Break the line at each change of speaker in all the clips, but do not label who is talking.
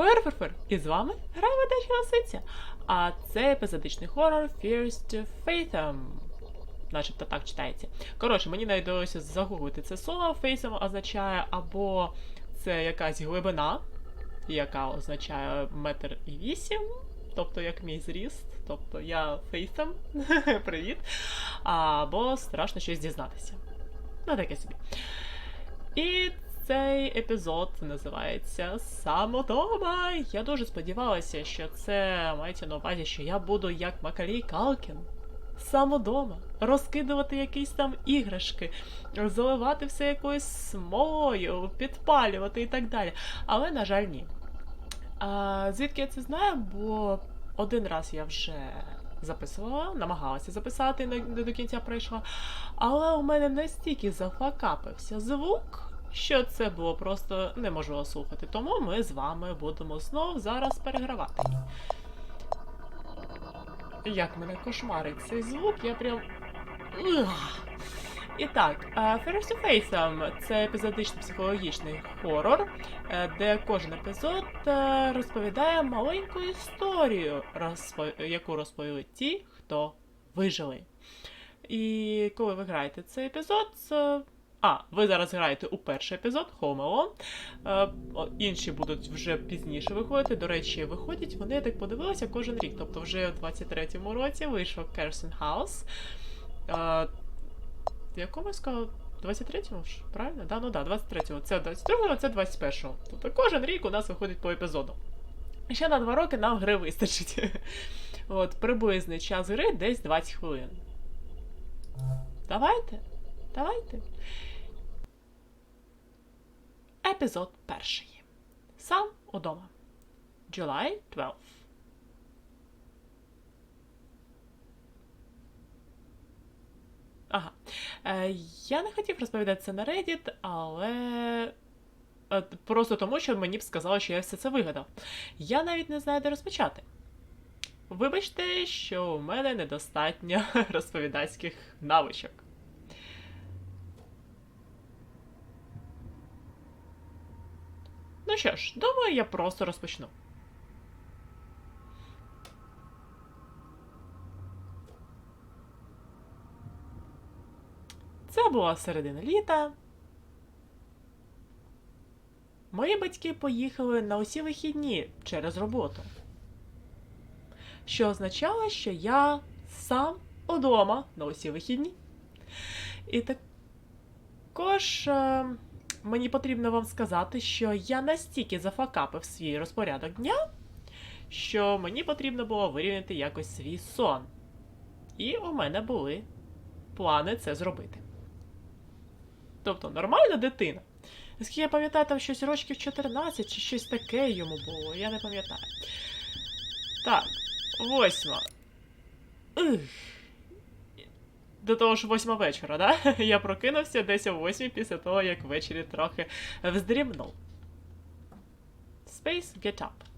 Фер-фер-фер! І з вами грає Дача Лисиця. А це епізодичний хорор Fears to Fathom. Начебто так читається. Коротше, мені навіть довелося загуглити це слово. Fathom означає або це якась глибина, яка означає метр і вісім, тобто як мій зріст. Тобто я Fathom. Привіт. Або страшно щось дізнатися. Ну, таке собі. І цей епізод називається Самодома. Я дуже сподівалася, що це мається на увазі, що я буду як Макалій Калкін. Самодома, розкидувати якісь там іграшки, заливати все якоюсь смолою, підпалювати і так далі. Але, на жаль, ні. А, звідки я це знаю? Бо один раз я вже записувала, намагалася записати, не до кінця пройшла. Але у мене настільки зафакапився звук, що це було просто неможливо слухати. Тому ми з вами будемо знов зараз перегравати. Як мене кошмарить цей звук, я прям. І так, First to Fathom – це епізодичний психологічний хорор, е, де кожен епізод е, розповідає маленьку історію, яку розповіли ті, хто вижили. І коли ви граєте цей епізод. А, ви зараз граєте у перший епізод Home Alone. Е, інші будуть вже пізніше виходити. До речі, виходять вони, я так подивилася, кожен рік. Тобто вже в 23-му році вийшов Kersen House. Е, в якому я сказала? 23-му ж, правильно? Да, ну да, 23-му. Це 22-му, це 21-му. Тобто кожен рік у нас виходить по епізоду. Ще на два роки нам гри вистачить. От, приблизний час гри десь 20 хвилин. Давайте. Давайте. Епізод перший. Сам удома. July 12. Ага. Е, я не хотів розповідати це на Reddit, але. е, Просто тому, що мені б сказали, що я все це вигадав. Я навіть не знаю, де розпочати. Вибачте, що у мене недостатньо розповідацьких навичок. Ну що ж, думаю, я просто розпочну. Це була середина літа. Мої батьки поїхали на усі вихідні через роботу. Що означало, що я сам удома на усі вихідні. І також е, мені потрібно вам сказати, що я настільки зафакапив свій розпорядок дня, що мені потрібно було вирівняти якось свій сон. І у мене були плани це зробити. Тобто нормальна дитина. Наскільки я пам'ятаю, там щось рочків 14 чи щось таке йому було, я не пам'ятаю. Так, восьма. Ух. До того ж, восьма вечора, да? Я прокинувся десь о восьмій після того, як ввечері трохи вздрімнув. Space get up.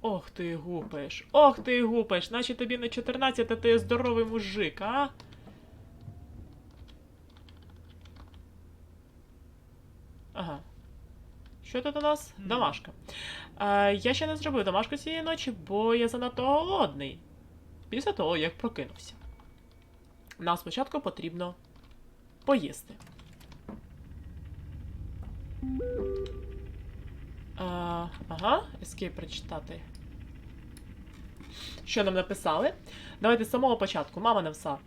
Ох ти гупаєш, ох ти гупаєш, наче тобі не 14, а ти здоровий мужик, а? Ага. Що тут у нас? Домашка. Е, я ще не зробив домашку цієї ночі, бо я занадто голодний. Після того, як прокинувся. Нам спочатку потрібно поїсти. Е, ага, escape прочитати. Що нам написали? Давайте з самого початку. Мама написала.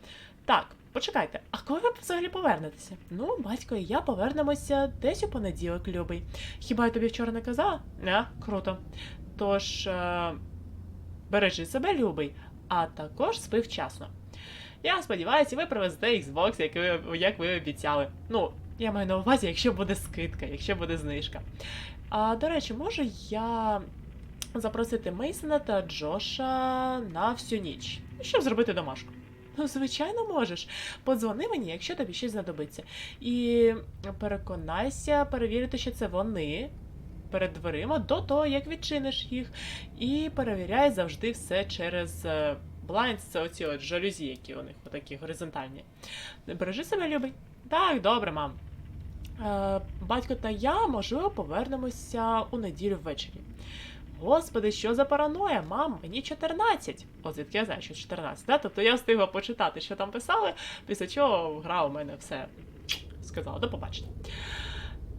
Так, почекайте, а коли ви взагалі повернетеся? Ну, батько і я повернемося десь у понеділок, любий. Хіба я тобі вчора не казала? Не, круто. Тож, е, бережи себе, любий, а також спи вчасно. Я сподіваюся, ви привезете Xbox, як ви, як ви обіцяли. Ну, я маю на увазі, якщо буде скидка, якщо буде знижка. А до речі, можу я запросити Мейсона та Джоша на всю ніч, щоб зробити домашку. Ну, звичайно, можеш. Подзвони мені, якщо тобі щось знадобиться. І переконайся перевірити, що це вони перед дверима до того, як відчиниш їх. І перевіряй завжди все через е, blinds, це оці от жалюзі, які у них отакі горизонтальні. Бережи себе, любий. Так, добре, мам. Е, батько та я, можливо, повернемося у неділю ввечері. Господи, що за параноя, мам, мені 14. О, звідки я знаю, що 14, да? Тобто я встигла почитати, що там писали, після чого гра у мене все сказала, до побачення.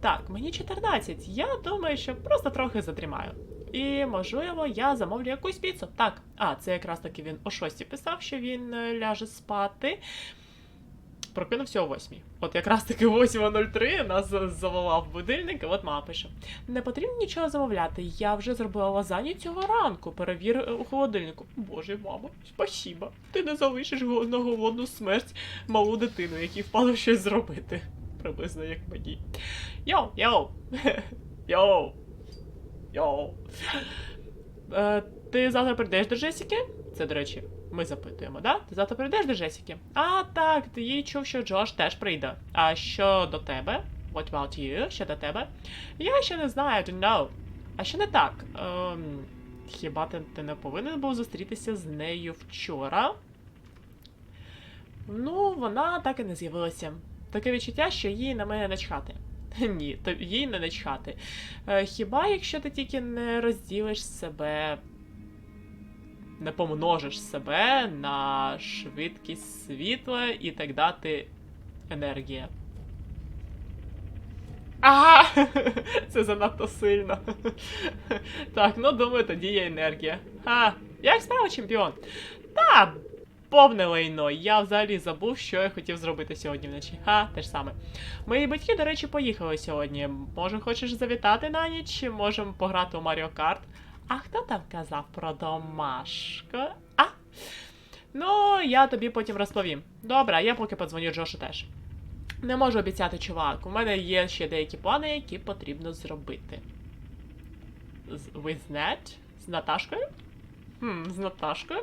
Так, мені 14. Я думаю, що просто трохи задрімаю. І, можливо, я замовлю якусь піцу. Так, а, це якраз таки він о 6 писав, що він е, ляже спати. Прокинувся о 8. От якраз таки 8.03 нас за- заволав будильник, і от мама пише: Не потрібно нічого замовляти. Я вже зробила лазанью цього ранку. Перевір е, у холодильнику. Боже, мамо, спасіба. Ти не залишиш на голодну смерть малу дитину, якій впало щось зробити. Приблизно як мені. Йоу, йоу! Йоу! Йоу! Е, ти завтра прийдеш до Джесіки? Це, до речі, ми запитуємо, да? Ти завтра прийдеш до Джесіки? А, так, ти їй чув, що Джош теж прийде. А що до тебе? What about you? Що до тебе? Я ще не знаю, I don't know. А що не так? Ем, хіба ти, ти не повинен був зустрітися з нею вчора? Ну, вона так і не з'явилася. Таке відчуття, що їй на мене начхати. Ні, то їй не начхати. Е, хіба якщо ти тільки не розділиш себе, не помножиш себе на швидкість світла і так дати енергія. Ага! Це занадто сильно. Так, ну думаю, тоді є енергія. А, як справа, чемпіон? Та, повне лайно. Я взагалі забув, що я хотів зробити сьогодні вночі. Ха, те ж саме. Мої батьки, до речі, поїхали сьогодні. Може, хочеш завітати на ніч? Можемо пограти у Маріо Карт. А хто там казав про домашку? А? Ну, я тобі потім розповім. Добре, я поки подзвоню Джошу теж. Не можу обіцяти, чувак. У мене є ще деякі плани, які потрібно зробити. З with Nat? З Наташкою? Хм, з Наташкою.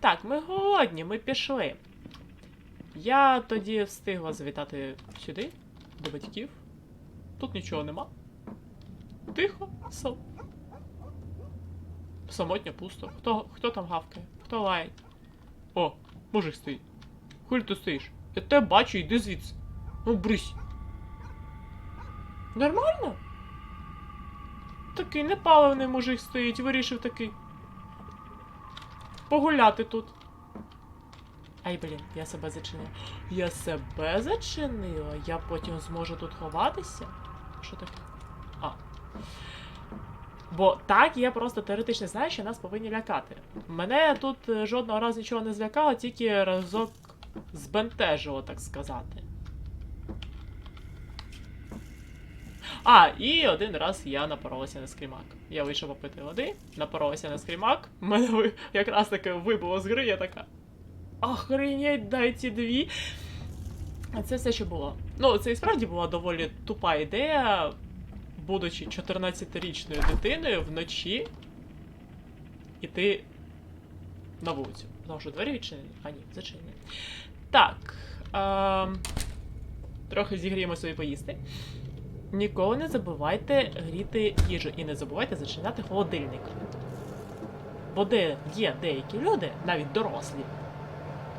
Так, ми голодні, ми пішли. Я тоді встигла завітати сюди, до батьків. Тут нічого нема. Тихо, сам. Самотньо пусто. Хто, хто там гавкає? Хто лаять? О, мужик стоїть. Хуль ти стоїш? Я тебе бачу, йди звідси. Ну, брись. Нормально? Такий непаливний мужик стоїть, вирішив такий. Погуляти тут. Ай, блін, я себе зачинила. Я себе зачинила? Я потім зможу тут ховатися? Що таке? А. Бо так я просто теоретично знаю, що нас повинні лякати. Мене тут е, жодного разу нічого не злякало, тільки разок збентежило, так сказати. А, і один раз я напоролася на скрімак. Я вийшов попити води, напоролася на скрімак. Мене якраз таки вибило з гри, я така. Охренеть, дай ці дві. А це все, що було. Ну, це і справді була доволі тупа ідея, будучи 14-річною дитиною вночі іти на вулицю. Тому що двері відчинені. А ні, зачинені. Так. Ем, трохи зігріємо собі поїсти. Ніколи не забувайте гріти їжу і не забувайте зачиняти холодильник. Бо де є деякі люди, навіть дорослі,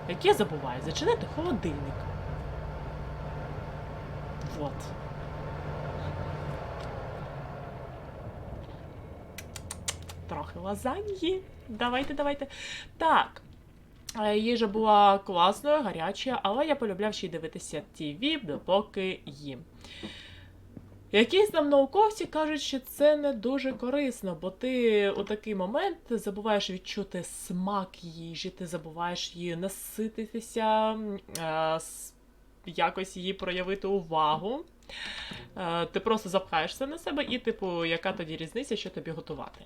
які забувають зачинити холодильник. Вот. Трохи лазаньї. Давайте, давайте. Так. Е, Їжа була класною, гарячою, але я полюбляв ще й дивитися ТВ, допоки їм. Якісь там науковці кажуть, що це не дуже корисно, бо ти у такий момент забуваєш відчути смак їжі, ти забуваєш її насититися, е, якось її проявити увагу. Е, Ти просто запхаєшся на себе, і, типу, яка тоді різниця, що тобі готувати?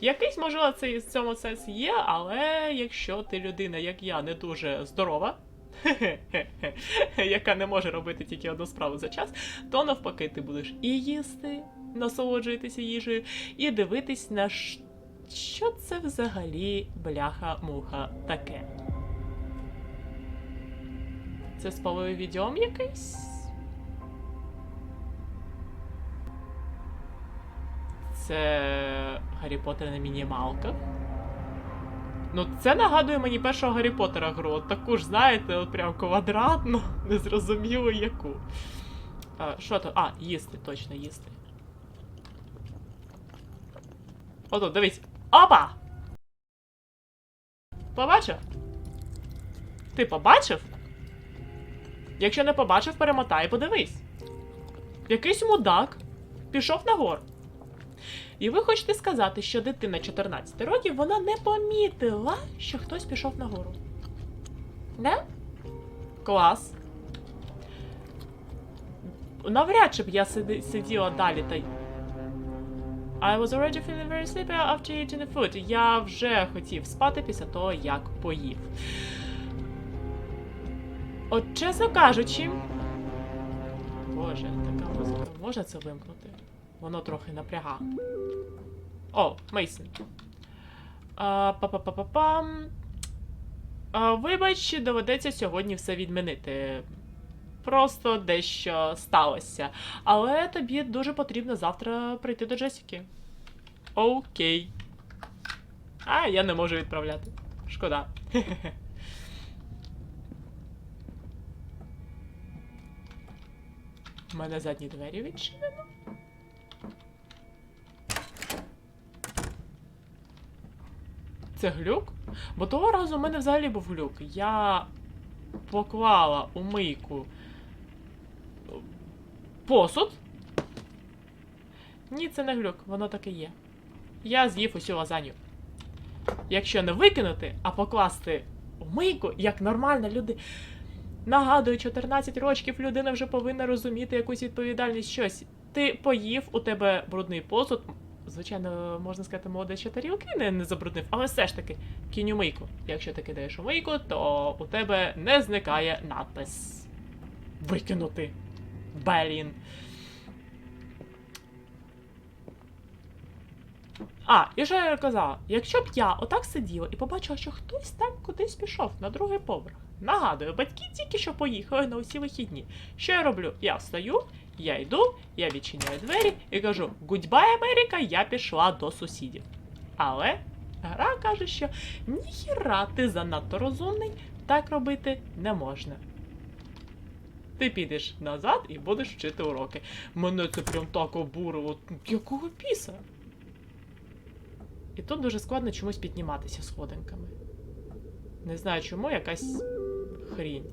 Якийсь, можливо, цей в цьому сенс є, але якщо ти людина, як я, не дуже здорова, яка не може робити тільки одну справу за час, то навпаки ти будеш і їсти, насолоджуватися їжею, і дивитись на що це взагалі бляха-муха таке. Це спаловий відьом якийсь? Це Гаррі Поттер на мінімалках. Ну, це нагадує мені першого Гаррі Поттера гру. От таку ж, знаєте, от прям квадратну, незрозуміло яку. А, що то? А, їсти, точно їсти. Ото, дивись. Опа! Побачив? Ти побачив? Якщо не побачив, перемотай і подивись. Якийсь мудак пішов нагору. І ви хочете сказати, що дитина 14 років вона не помітила, що хтось пішов нагору. Не? Клас. Навряд чи б я сиділа далі та. I was already feeling very sleepy after eating the food. Я вже хотів спати після того, як поїв. От чесно кажучи. Боже, така музика. Можна це вимкнути? Воно трохи напряга. О, Мейсон. Па-па-па-па-пам. Вибач, доведеться сьогодні все відмінити. Просто дещо сталося. Але тобі дуже потрібно завтра прийти до Джесіки. Окей. А, я не можу відправляти. Шкода. У мене задні двері відчинено. Це глюк? Бо того разу у мене взагалі був глюк. Я поклала у мийку посуд. Ні, це не глюк, воно таке є. Я з'їв усю лазанью. Якщо не викинути, а покласти у мийку, як нормальна людина. Нагадую, 14 років людина вже повинна розуміти якусь відповідальність щось. Ти поїв, у тебе брудний посуд. Звичайно, можна сказати, молодець, що тарілки не, не забруднив, але все ж таки, кінь у мийку. Якщо ти кидаєш у мийку, то у тебе не зникає надпис. Викинути. Блін. А, і що я казала, якщо б я отак сиділа і побачила, що хтось так кудись пішов на другий поверх. Нагадую, батьки тільки що поїхали на усі вихідні. Що я роблю? Я встаю, я йду, я відчиняю двері і кажу: Гудьбай, Америка, я пішла до сусідів. Але гра каже, що ніхіра ти занадто розумний, так робити не можна. Ти підеш назад і будеш вчити уроки. Мене це прям так обурило. Якого піса? І тут дуже складно чомусь підніматися сходинками. Не знаю чому, якась хрінь.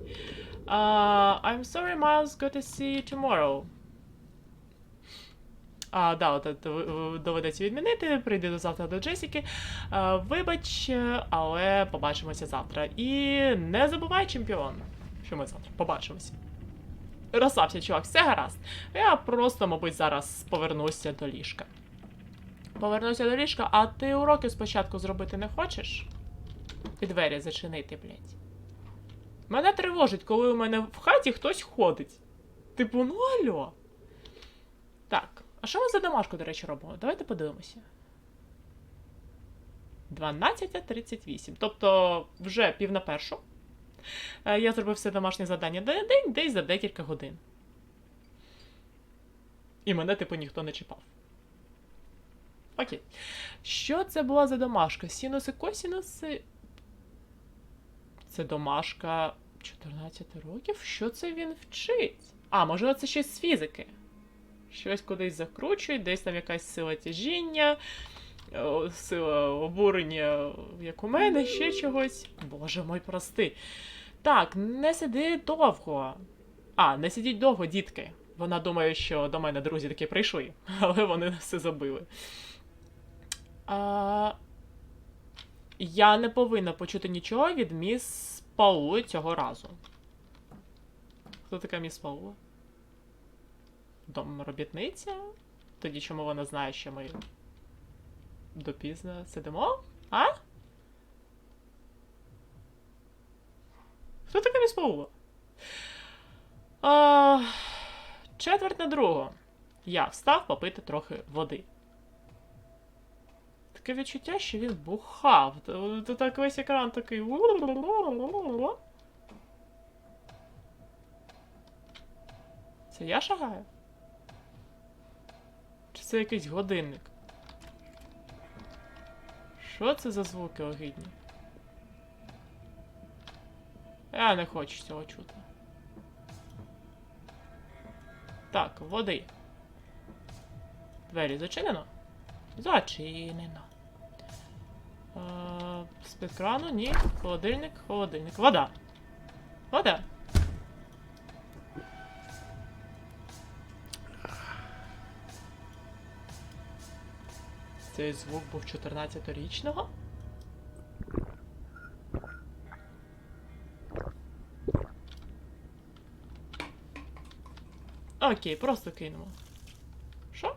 Uh, I'm sorry, Miles, good to see you tomorrow. А, да, от, доведеться відмінити, прийди до завтра до Джесіки. А, вибач, але побачимося завтра. І не забувай, чемпіон, що ми завтра побачимося. Розслабся, чувак, все гаразд. Я просто, мабуть, зараз повернуся до ліжка. Повернуся до ліжка, а ти уроки спочатку зробити не хочеш? І двері зачинити, блядь. Мене тривожить, коли у мене в хаті хтось ходить. Типу, ну альо. Так, а що ми за домашку, до речі, робимо? Давайте подивимося. 12.38. Тобто вже пів на першу. Е, Я зробив все домашнє завдання на день, десь за декілька годин. І мене, типу, ніхто не чіпав. Окей. Що це була за домашка? Сінуси, косінуси. Це домашка 14 років? Що це він вчить? А, можливо, це щось з фізики. Щось кудись закручує, десь там якась сила тяжіння, сила обурення, як у мене, ще чогось. Боже мой прости. Так, не сиди довго. А, не сидіть довго, дітки. Вона думає, що до мене друзі таки прийшли, але вони все забили. А... Я не повинна почути нічого від міс Паули цього разу. Хто така міс Паула? Домробітниця? Тоді чому вона знає, що ми допізно сидимо? А? Хто така міс Паула? Четверть на другу. Я встав попити трохи води. Таке відчуття, що він бухав. Т- т- Так весь екран такий. Це я шагаю? Це якийсь годинник? Що це за звуки огидні? Я не хочу цього чути. Так, води. Двері зачинено? Зачинено. Е, З-під крану, ні. Холодильник, холодильник. Вода. Вода. Цей звук був 14-річного? Окей, просто кинемо. Що?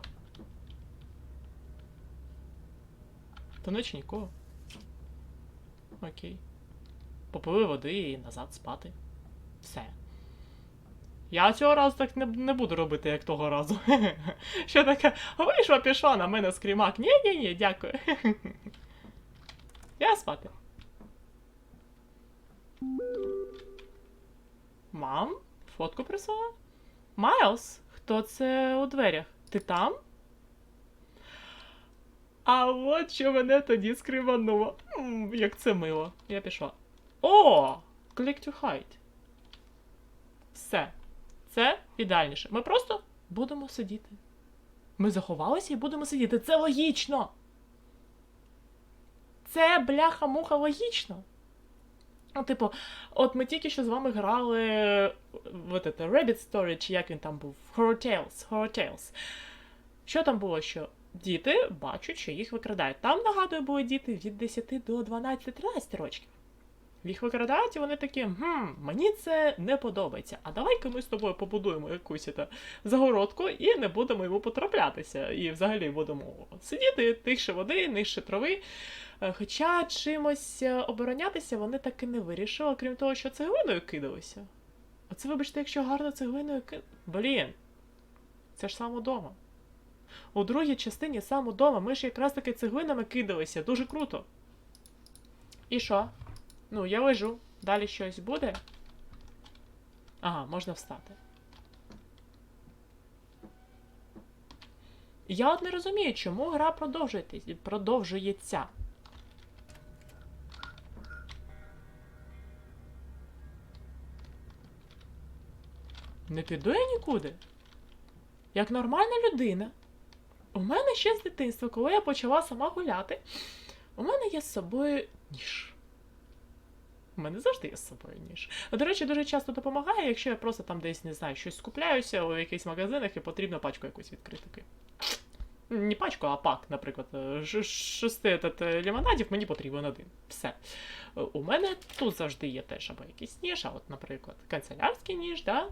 Та наче нікого. Окей. Попили води і назад спати. Все. Я цього разу так не, не буду робити, як того разу. Що таке? Вийшла, пішла на мене скрімак. Ні, ні, ні, дякую. Я спати. Мам, фотку прислала? Майлз, хто це у дверях? Ти там? А от що мене тоді скривануло. Як це мило. Я пішла. О! Click to hide. Все. Це ідеальніше. Ми просто будемо сидіти. Ми заховалися і будемо сидіти. Це логічно. Це бляха-муха логічно. Ну, типу, от ми тільки що з вами грали вот это, Rabbit Story, чи як він там був? Horror Tales, Horror Tales. Що там було? Що діти бачать, що їх викрадають. Там, нагадую, були діти від 10 до 12-13 років. Їх викрадають, і вони такі, хм, мені це не подобається. А давай-ка ми з тобою побудуємо якусь ета, загородку і не будемо йому потраплятися. І взагалі будемо сидіти тихше води, нижче трави. Е, Хоча чимось е, оборонятися вони так і не вирішили, крім того, що цеглиною кидалися. Оце, вибачте, якщо гарно цеглиною кид... Блін. Це ж сам удома. У другій частині сам удома ми ж якраз таки цеглинами кидалися. Дуже круто. І що? Ну, я лежу. Далі щось буде. Ага, можна встати. Я от не розумію, чому гра продовжується. Не піду я нікуди. Як нормальна людина. У мене ще з дитинства, коли я почала сама гуляти, у мене є з собою ніж. У мене завжди є з собою ніж. До речі, дуже часто допомагає, якщо я просто там десь не знаю, щось скупляюся у якихось магазинах і потрібно пачку якусь відкрити. Не пачку, а пак, наприклад, е, шести е, лімонадів мені потрібен один. Все. Е, У мене тут завжди є теж або якийсь ніж, а от, наприклад, канцелярський ніж, да?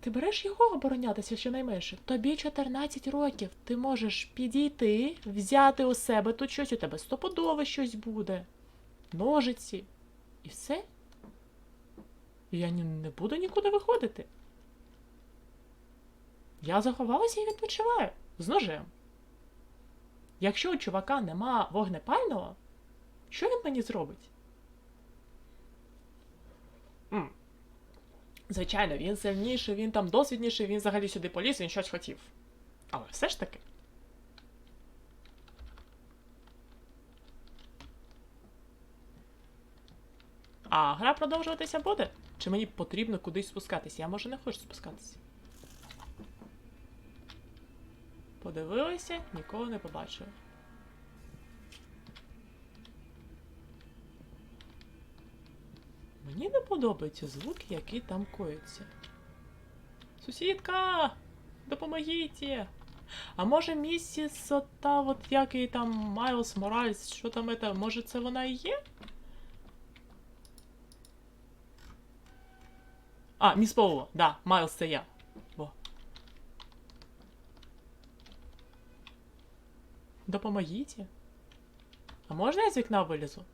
Ти береш його оборонятися щонайменше. Тобі 14 років. Ти можеш підійти, взяти у себе тут щось, у тебе стопудове щось буде. Ножиці. І все. Я не буду нікуди виходити. Я заховалася і відпочиваю з ножем. Якщо у чувака нема вогнепального, що він мені зробить? М. Звичайно, він сильніший, він там досвідніший, він взагалі сюди поліз, він щось хотів. Але все ж таки. А гра продовжуватися буде? Чи мені потрібно кудись спускатися? Я може не хочу спускатися. Подивилися, нікого не побачили. Мені не подобаються звуки, які там коються. Сусідка! Допомогіть! А може місіс та от як і там Майлз Моральс, що там это, може це вона і є? А, міс Поула, да, Майлз це я. Во. Допомогіть. А можна я з вікна вилізу?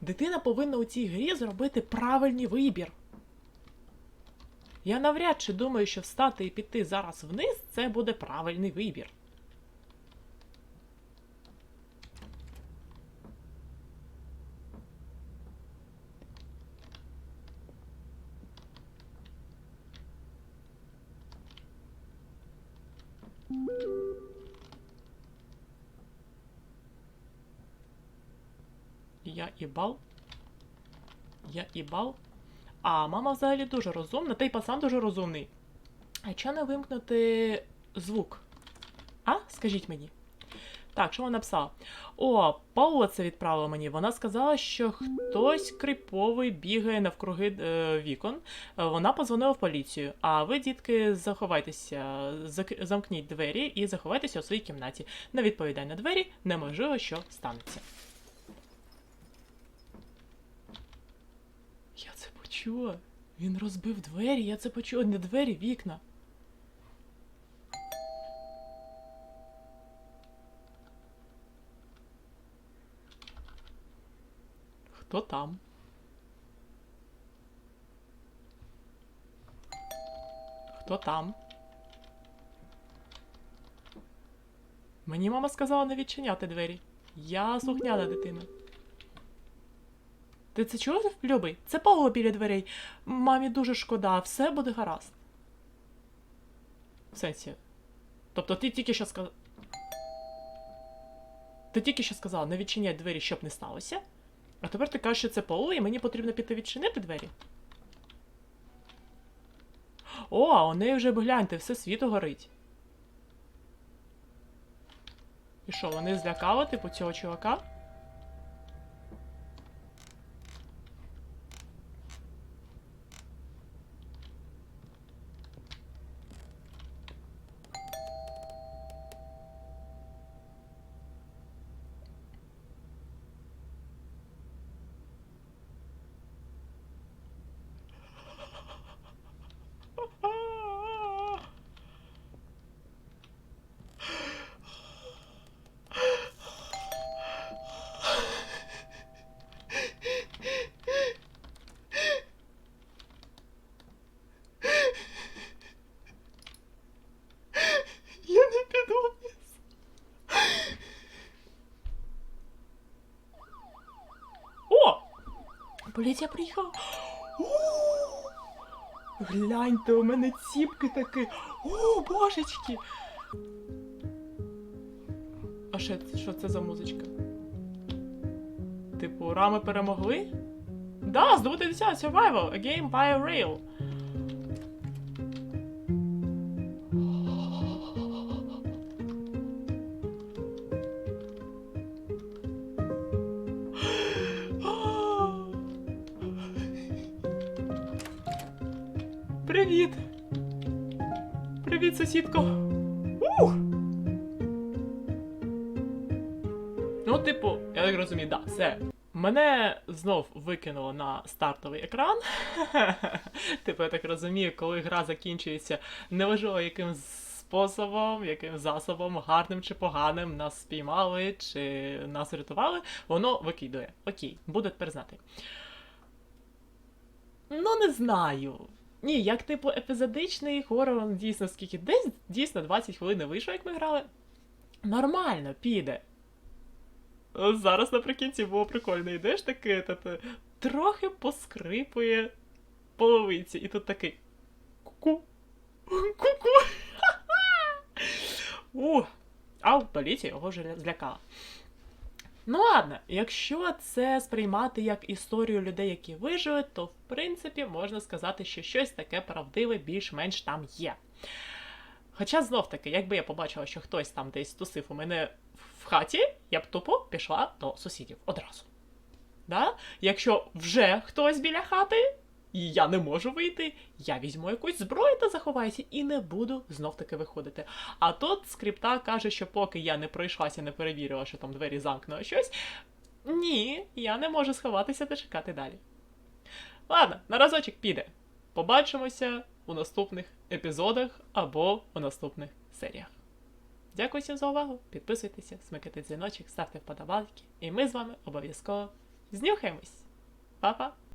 Дитина повинна у цій грі зробити правильний вибір. Я навряд чи думаю, що встати і піти зараз вниз це буде правильний вибір. Я їбал. Я їбал. А мама взагалі дуже розумна, та й пацан дуже розумний. А чого не вимкнути звук? А? Скажіть мені. Так, що вона написала? О, Паула це відправила мені. Вона сказала, що хтось криповий бігає навкруги е, вікон. Е, Вона позвонила в поліцію. А ви, дітки, заховайтеся, замкніть двері і заховайтеся у своїй кімнаті. Не відповідай на двері, неможливо, що станеться. Почула. Він розбив двері, я це почула. Не двері, вікна. Хто там? Хто там? Мені мама сказала не відчиняти двері. Я слухняна дитина. Ти це чув, любий? Це Павло біля дверей. Мамі дуже шкода, все буде гаразд. В сенсі. Тобто ти тільки що сказав. Ти тільки що сказала, не відчиняй двері, щоб не сталося. А тепер ти кажеш, що це Паула, і мені потрібно піти відчинити двері. О, а у неї вже гляньте, все світло горить. І що, вони злякали, типу, цього чувака? Я не піду вниз. О! Поліція приїхала. Гляньте, у мене ціпки такі. О, божечки! А ще що це за музичка? Типу, рами перемогли? Да, здобути дитя, Survival, a game by rail. Привіт, сусідко! Ух! Ну, типу, я так розумію, да, все. Мене знов викинуло на стартовий екран. типу, я так розумію, коли гра закінчується, неважливо яким способом, яким засобом, гарним чи поганим, нас спіймали чи нас врятували, воно викидує. Окей, буду тепер знати. Ну, не знаю. Ні, як типу епізодичний хорор, дійсно скільки десь дійсно 20 хвилин не вийшов, як ми грали. Нормально, піде. Зараз наприкінці було прикольно. Йдеш таки, та, та, трохи поскрипує половиці, і тут такий. Ку-ку. Ку-ку. У, а в поліції його вже злякала. Ну ладно, якщо це сприймати як історію людей, які вижили, то в принципі можна сказати, що щось таке правдиве більш-менш там є. Хоча знов таки, якби я побачила, що хтось там десь тусив у мене в хаті, я б тупо пішла до сусідів одразу. Да? Якщо вже хтось біля хати, і я не можу вийти, я візьму якусь зброю та заховаюся і не буду знов таки виходити. А тут скрипта каже, що поки я не пройшлася, не перевірила, що там двері замкнуло щось. Ні, я не можу сховатися та чекати далі. Ладно, на разочок піде. Побачимося у наступних епізодах або у наступних серіях. Дякую всім за увагу. Підписуйтеся, смикайте дзвіночок, ставте вподобайки, і ми з вами обов'язково знюхаємось. Па-па!